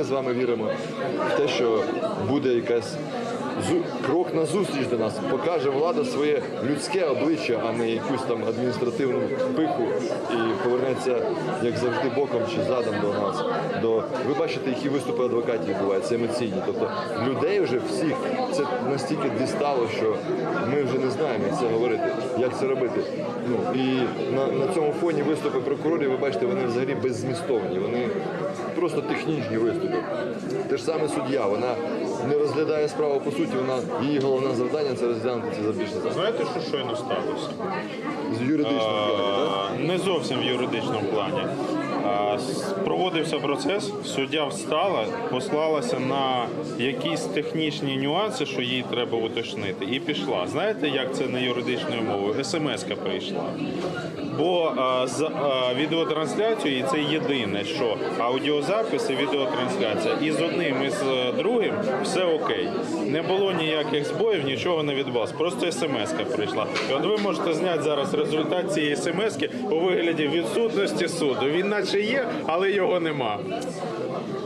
ми з вами віримо в те, що буде якась крок на зустріч до нас. Покаже влада своє людське обличчя, а не якусь там адміністративну пиху і повернеться, як завжди, боком чи задом до нас. До ви бачите, які виступи адвокатів відбуваються емоційні. Тобто людей вже всіх це настільки дістало, що ми вже не знаємо, як це говорити, як це робити. Ну і на, на цьому фоні виступи прокурорів, ви бачите, вони взагалі беззмістовні. Вони просто технічні виступи. Те ж саме суддя, вона не розглядає справу по суті, вона її головне завдання це розглянути запобіжне заходи. Знаєте, що щойно сталося? з юридичного плану, так? Не зовсім в юридичному плані. Проводився процес, суддя встала, послалася на якісь технічні нюанси, що їй треба уточнити, і пішла. Знаєте, як це не юридичною мовою? СМС-ка прийшла. Бо а, з а, відеотрансляцією це єдине, що аудіозапис і відеотрансляція. І з одним і з е, другим все окей. Не було ніяких збоїв, нічого не відбулося. Просто смс-ка прийшла. І от ви можете зняти зараз результат цієї смс-ки у вигляді відсутності суду. Він наче є, але його нема.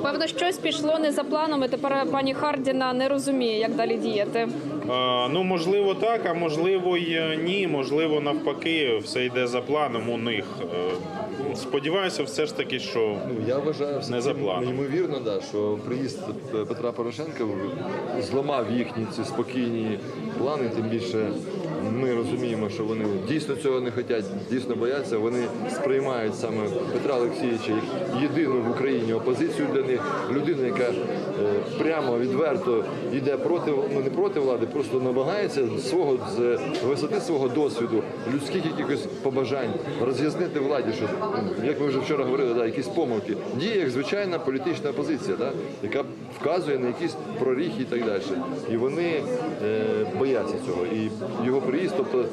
Певно, щось пішло не за планом, і тепер пані Хардіна не розуміє, як далі діяти. Е, ну можливо так, а можливо й е, ні. Можливо, навпаки, все йде за планом у них. Е, Сподіваюся, все ж таки, що Ну, я вважаю, все Не за планом. ймовірно, да, що приїзд Петра Порошенка зламав їхні ці спокійні плани, тим більше ми розуміємо, що вони дійсно цього не хочуть, дійсно бояться. Вони сприймають саме Петра Олексійовича як єдину в Україні опозицію для них, людину, яка е, прямо відверто йде проти ну не проти влади, просто намагається свого з висоти свого досвіду, людських якихось побажань роз'яснити владі, що як ми вже вчора говорили, да, якісь помилки. Діє як звичайна політична опозиція, да, яка вказує на якісь проріхи і так далі. І вони е, бояться цього. І його приїзд, тобто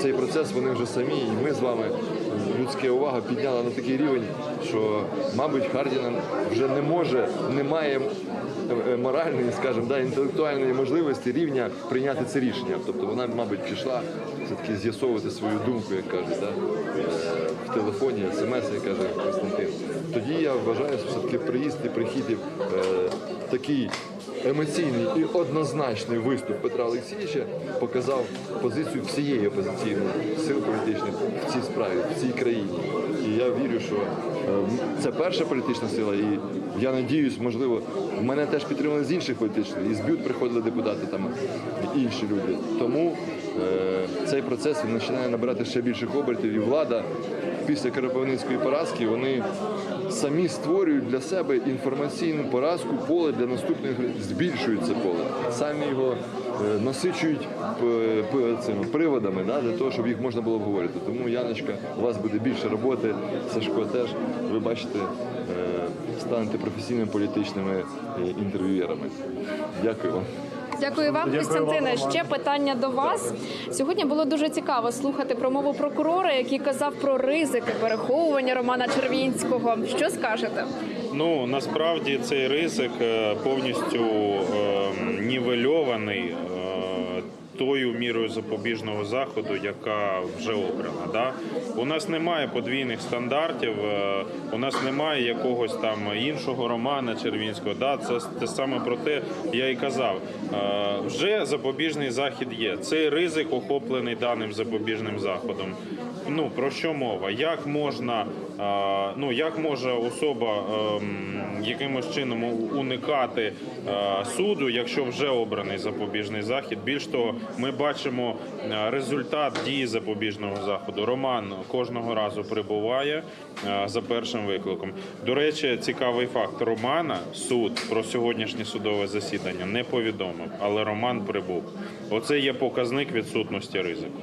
цей процес вони вже самі, і ми з вами людська увага підняла на такий рівень, що, мабуть, Хардіна вже не може, не має е, моральної, скажімо, да, інтелектуальної можливості рівня прийняти це рішення. Тобто вона, мабуть, пішла все-таки з'ясовувати свою думку, як кажуть, да, е, в телефоні, смс, як каже Константин. Тоді я вважаю, що все-таки приїзд і прихід е, такий емоційний і однозначний виступ Петра Олексійовича показав позицію всієї опозиційної сил політичних в цій справі, в цій країні. І я вірю, що е, це перша політична сила, і я надіюсь, можливо, мене теж підтримали з інших політичних. І з БЮТ приходили депутати там і інші люди. Тому е, цей процес він починає набирати ще більших обертів, і влада після Кропивницької поразки вони самі створюють для себе інформаційну поразку, поле для наступних збільшують це поле. Самі його е, насичують п- цими приводами да, для того, щоб їх можна було обговорити. Тому, Яночка, у вас буде більше роботи, Сашко теж. Ви бачите, е, станете професійними політичними е, інтерв'юєрами. Дякую вам. Дякую вам, Костянтине. Ще питання до вас. Сьогодні було дуже цікаво слухати промову прокурора, який казав про ризики переховування Романа Червінського. Що скажете? Ну насправді цей ризик е, повністю е, нівельований тою мірою запобіжного заходу, яка вже обрана. Да? У нас немає подвійних стандартів, е, у нас немає якогось там іншого романа Червінського. Да? Це те саме про те, я і казав. Е, Вже запобіжний захід є. Цей ризик охоплений даним запобіжним заходом. Ну про що мова? Як можна, ну як може особа ем, якимось чином уникати е, суду, якщо вже обраний запобіжний захід? Більш того, ми бачимо е, результат дії запобіжного заходу. Роман кожного разу прибуває е, за першим викликом. До речі, цікавий факт: Романа суд про сьогоднішнє судове засідання не повідомив, але Роман прибув. Оце є показник відсутності ризику.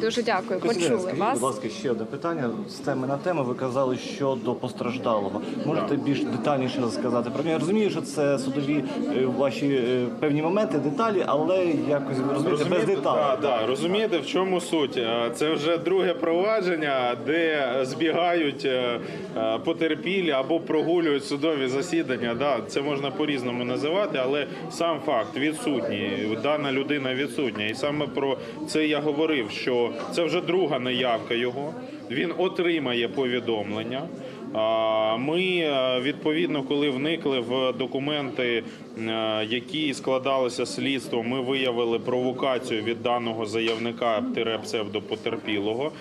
Дуже дякую. Почули скажіть, вас. будь ласка, ще одне питання з теми на тему. Ви казали щодо постраждалого. Можете більш детальніше розказати про нього? Я розумію, що це судові е, ваші е, певні моменти, деталі, але якось ви розумієте, без деталей. Да, да, розумієте, в чому суть? Е, Це вже друге провадження, де збігають е, е, потерпілі або прогулюють судові засідання. Да, це можна по-різному називати, але сам факт відсутній. Дана людина відсутня. І саме про це я говорив, що це вже друга наявка його. Він отримає повідомлення. Ми е, відповідно, коли вникли в документи, які складалися слідством, ми виявили провокацію від даного заявника псевдопотерпілого.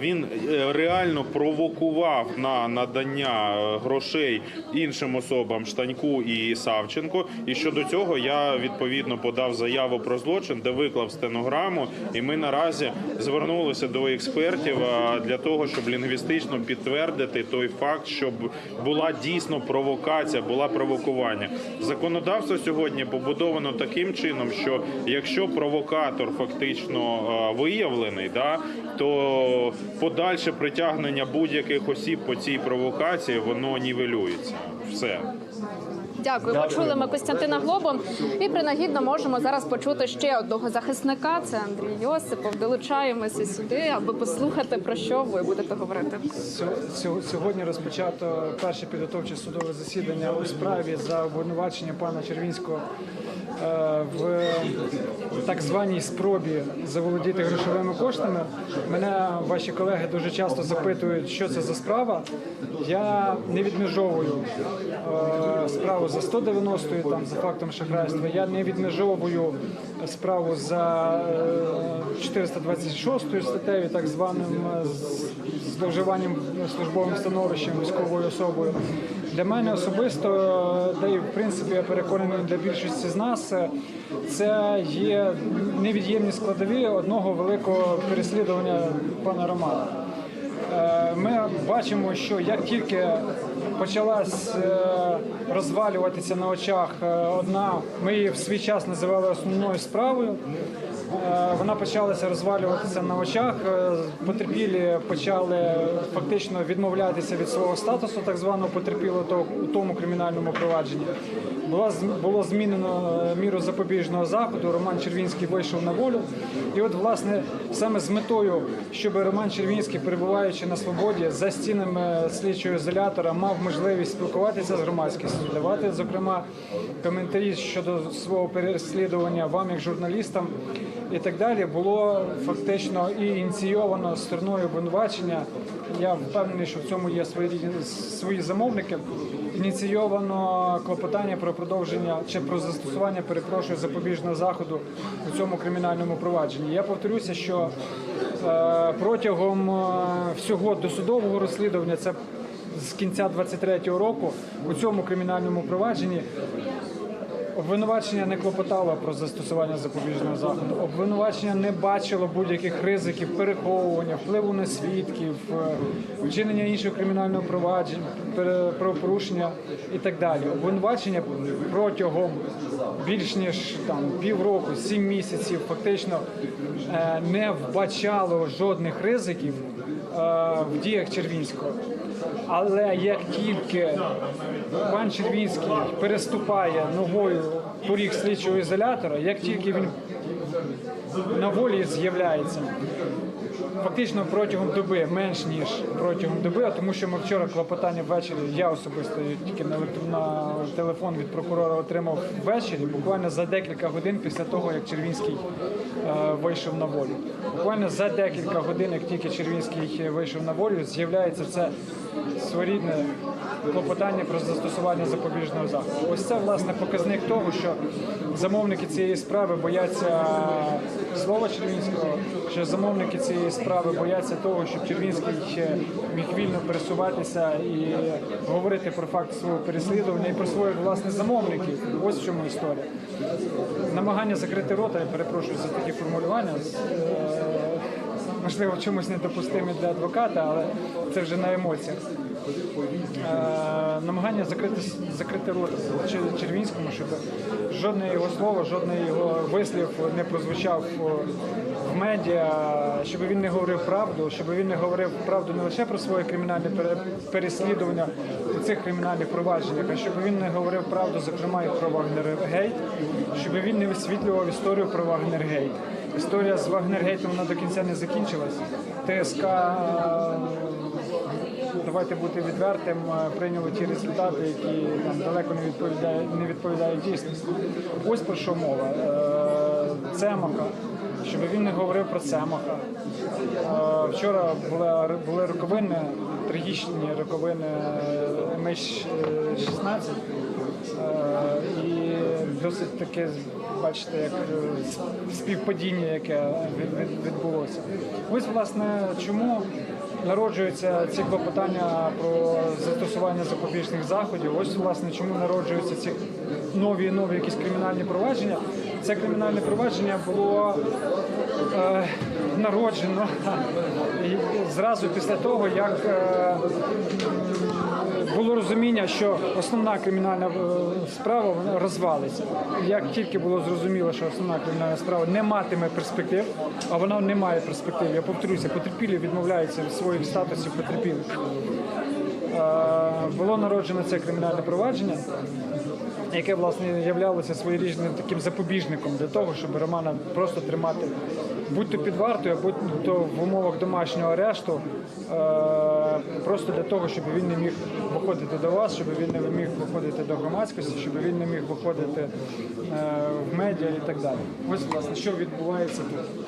Він е, реально провокував на надання е, грошей іншим особам Штаньку і Савченко. І щодо цього я відповідно подав заяву про злочин, де виклав стенограму. І ми наразі звернулися до експертів для того, щоб лінгвістично підтвердити той факт, щоб була дійсно провокація, була провокування. Законодавство сьогодні побудовано таким чином, що якщо провокатор фактично виявлений, да то подальше притягнення будь-яких осіб по цій провокації воно нівелюється. Все. Дякую. Почули ми Костянтина Глобу. І принагідно можемо зараз почути ще одного захисника. Це Андрій Йосипов. Долучаємося сюди, аби послухати про що ви будете говорити. Сьо- сьо- Сьогодні розпочато перше підготовче судове засідання у справі за обвинувачення пана Червінського е, в так званій спробі заволодіти грошовими коштами. Мене ваші колеги дуже часто запитують, що це за справа. Я не відмежовую е, справу за 190 там за фактом шахрайства. Я не відмежовую справу за е, 426 статтею, так званим е, зловживанням службовим становищем військовою особою. Для мене особисто, де і в принципі я переконаний для більшості з нас, е, це є невід'ємні складові одного великого переслідування пана Романа. Е, Ми бачимо, що як тільки почалась е, розвалюватися на очах е, одна, ми її в свій час називали основною справою. Е, Вона почалася розвалюватися на очах. Потерпілі почали фактично відмовлятися від свого статусу, так званого потерпілого у тому кримінальному провадженні. Було змінено міру запобіжного заходу. Роман Червінський вийшов на волю. І от, власне, саме з метою, щоб Роман Червінський, перебуваючи на свободі за стінами слідчого ізолятора, мав можливість спілкуватися з громадськістю, давати, зокрема, коментарі щодо свого переслідування вам, як журналістам, і так далі, було фактично і ініційовано стороною обвинувачення. Я впевнений, що в цьому є свої свої замовники. Ініційовано клопотання про продовження чи про застосування, перепрошую, запобіжного заходу у цьому кримінальному провадженні. Я повторюся, що е, протягом е, всього досудового розслідування, це з кінця 23-го року, у цьому кримінальному провадженні Обвинувачення не клопотало про застосування запобіжного заходу. Обвинувачення не бачило будь-яких ризиків переховування, впливу на свідків, е, вчинення іншого кримінального провадження, правопорушення і так далі. Обвинувачення протягом більш ніж там півроку, сім місяців, фактично е, не вбачало жодних ризиків в діях Червінського. Але як тільки пан Червінський переступає ногою поріг слідчого ізолятора, як тільки він на волі з'являється, фактично протягом доби, менш ніж протягом доби, а тому що ми вчора клопотання ввечері, я особисто тільки на, на телефон від прокурора отримав ввечері, буквально за декілька годин після того, як Червінський е, вийшов на волю. Буквально за декілька годин, як тільки Червінський вийшов на волю, з'являється це своєрідне клопотання про застосування запобіжного заходу. Ось це власне показник того, що замовники цієї справи бояться слова Червінського, що замовники цієї справи бояться того, щоб Червінський міг вільно пересуватися і говорити про факт свого переслідування і про своїх власне замовників. Ось в чому історія. Намагання закрити рота, я перепрошую за такі формулювання. Можливо, чомусь недопустимі для адвоката, але це вже на емоціях. Е, намагання закрити, закрити рот Червінському, щоб жодне його слово, жодний його вислів не прозвучав в медіа, щоб він не говорив правду, щоб він не говорив правду не лише про своє кримінальне пере- переслідування у цих кримінальних провадженнях, а щоб він не говорив правду, зокрема, і про Вагнергейт, щоб він не висвітлював історію про Вагнергейт. Історія з Вагнергейтом вона до кінця не закінчилась. ТСК давайте бути відвертим, е, прийняли ті результати, які там далеко не відповідають, не відповідають дійсності. Ось про що мова. Е, Цемаха, щоб він не говорив про Цемаха. Е, Вчора була, були роковини трагічні роковини MH16. Е, І досить таке, бачите, як е, співпадіння, яке від- від- відбулося. Ось, власне, чому народжуються ці клопотання про застосування запобіжних заходів. Ось, власне, чому народжуються ці нові і нові якісь кримінальні провадження. Це кримінальне провадження було е, народжено зразу після того, як е, було розуміння, що основна кримінальна е, справа розвалиться. Як тільки було зрозуміло, що основна кримінальна справа не матиме перспектив, а вона не має перспектив. Я повторюся, потерпілі відмовляються від своїх статусів потерпілих. Е, Було народжено це кримінальне провадження, яке власне являлося своєрідним таким запобіжником для того, щоб Романа просто тримати будь-то під вартою, будь-то в умовах домашнього арешту, е, просто для того, щоб він не міг виходити до вас, щоб він не міг виходити до громадськості, щоб він не міг виходити е, в медіа і так далі. Ось власне, що відбувається тут.